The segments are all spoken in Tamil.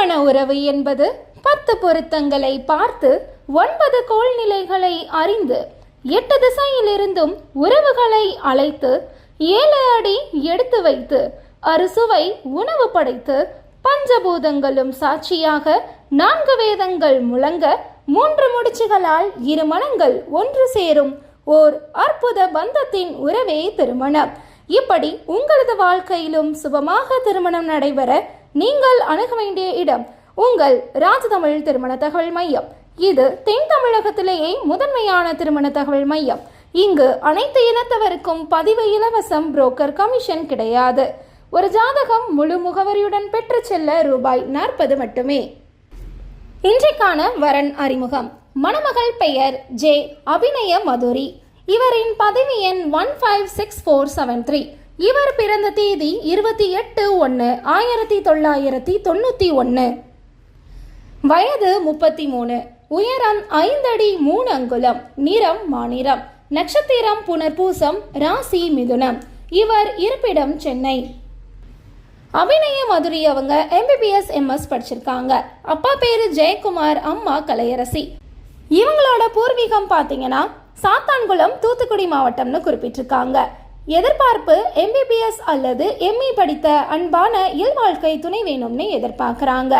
திருமண உறவு என்பது பத்து பொருத்தங்களை பார்த்து ஒன்பது கோள்நிலைகளை அறிந்து எட்டு திசையிலிருந்தும் உறவுகளை அழைத்து ஏழு அடி எடுத்து வைத்து அறுசுவை உணவு படைத்து பஞ்சபூதங்களும் சாட்சியாக நான்கு வேதங்கள் முழங்க மூன்று முடிச்சுகளால் இரு மனங்கள் ஒன்று சேரும். ஓர் அற்புத பந்தத்தின் உறவே திருமணம். இப்படி உங்களது வாழ்க்கையிலும் சுபமாக திருமணம் நடைபெற நீங்கள் அணுக வேண்டிய இடம் உங்கள் ராஜதமிழ் திருமண தகவல் மையம். இது தென் தமிழகத்திலேயே முதன்மையான திருமண தகவல் மையம். இங்கு அனைத்து இனத்தவருக்கும் பதிவு இலவசம் புரோக்கர் கமிஷன் கிடையாது. ஒரு ஜாதகம் முழு முகவரியுடன் பெற்று செல்ல ரூபாய் நாற்பது மட்டுமே. இன்றைக்கான வரன் அறிமுகம். மணமகள் பெயர் ஜே. அபிநய மதுரி. இவரின் பதவி எண் one five six four seven three இவர் பிறந்த தேதி இருபத்தி எட்டு ஒன்று ஆயிரத்தி தொள்ளாயிரத்தி தொண்ணூற்றி ஒன்று வயது முப்பத்தி மூணு. உயரம் ஐந்தடி மூணு அங்குலம் நிறம் மாநிறம் நட்சத்திரம் புனர்பூசம் ராசி மிதுனம். இவர் இருப்பிடம் சென்னை. அபிநய மதுரி அவங்க எம்பிபிஎஸ் எம்எஸ் படிச்சிருக்காங்க. அப்பா பேரு ஜெயக்குமார் அம்மா கலையரசி. இவங்களோட பூர்வீகம் பார்த்தீங்கன்னா சாத்தான்குளம் தூத்துக்குடி மாவட்டம்னு குறிப்பிட்டிருக்காங்க. எதிர்பார்ப்பு எம்பிபிஎஸ் அல்லது எம்இ படித்த அன்பான இல்வாழ்க்கை துணை வேணும்னு எதிர்பார்க்குறாங்க.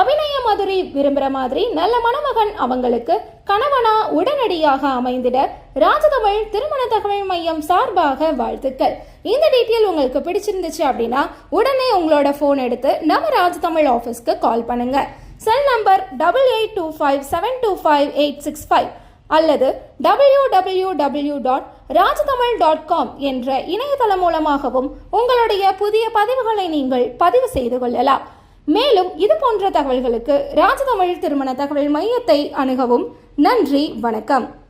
அபிநய மதுரை விரும்புகிற மாதிரி நல்ல மணமகன் அவங்களுக்கு கணவனா உடனடியாக அமைந்திட ராஜதமிழ் திருமண தகவல் மையம் சார்பாக வாழ்த்துக்கள். இந்த டீட்டெயில் உங்களுக்கு பிடிச்சிருந்துச்சு அப்படின்னா உடனே உங்களோட ஃபோன் எடுத்து நம்ம ராஜதமிழ் ஆஃபீஸ்க்கு கால் பண்ணுங்க. Cell number double eight two five seven two five eight six five அல்லது W W W dot Rajatamil dot com என்ற இணையதளம் மூலமாகவும் உங்களுடைய புதிய பதிவுகளை நீங்கள் பதிவு செய்து கொள்ளலாம். மேலும் இது போன்ற தகவல்களுக்கு ராஜதமிழ் திருமண தகவல் மையத்தை அணுகவும். நன்றி வணக்கம்.